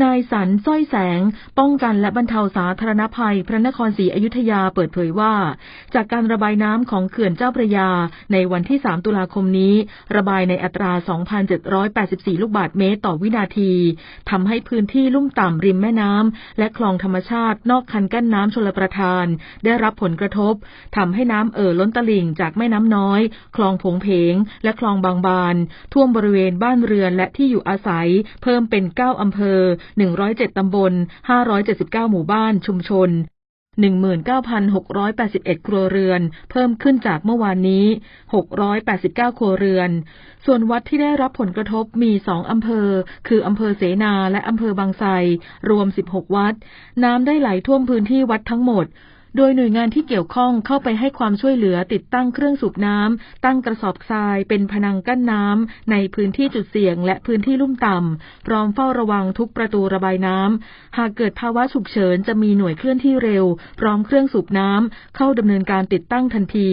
นายสันสร้อยแสง ป้องกันและบรรเทาสาธารณภัย พระนครศรีอยุธยาเปิดเผยว่า จากการระบายน้ำของเขื่อนเจ้าพระยา ในวันที่ 3 ตุลาคมนี้ ระบายในอัตรา 2,784 ลูกบาศก์เมตรต่อวินาทีทำให้พื้นที่ลุ่มต่ำริมแม่น้ำและคลองธรรมชาตินอกคันกั้นน้ำชลประทาน ได้รับผลกระทบทำให้น้ำเอ่อล้นตลิ่งจากแม่น้ำน้อย คลองผงเพง และคลองบางบาน ท่วมบริเวณบ้านเรือนและที่อยู่อาศัย เพิ่มเป็น 9 อำเภอ107 ตำบล 579 หมู่บ้าน ชุมชน 19,681 ครัวเรือน เพิ่มขึ้นจากเมื่อวานนี้ 689 ครัวเรือน ส่วนวัดที่ได้รับผลกระทบมี 2 อำเภอ คืออำเภอเสนาและอำเภอบางไทรรวม 16 วัด น้ำได้ไหลท่วมพื้นที่วัดทั้งหมด โดยหน่วยงานที่เกี่ยวข้องเข้าไปให้ความช่วยเหลือติดตั้งเครื่องสูบน้ำ ตั้งกระสอบทรายเป็นพนังกั้นน้ำ ในพื้นที่จุดเสี่ยง และพื้นที่ลุ่มต่ำ พร้อมเฝ้าระวังทุกประตูระบายน้ำ หากเกิดภาวะฉุกเฉินจะมีหน่วยเคลื่อนที่เร็ว พร้อมเครื่องสูบน้ำ เข้าดำเนินการติดตั้งทันที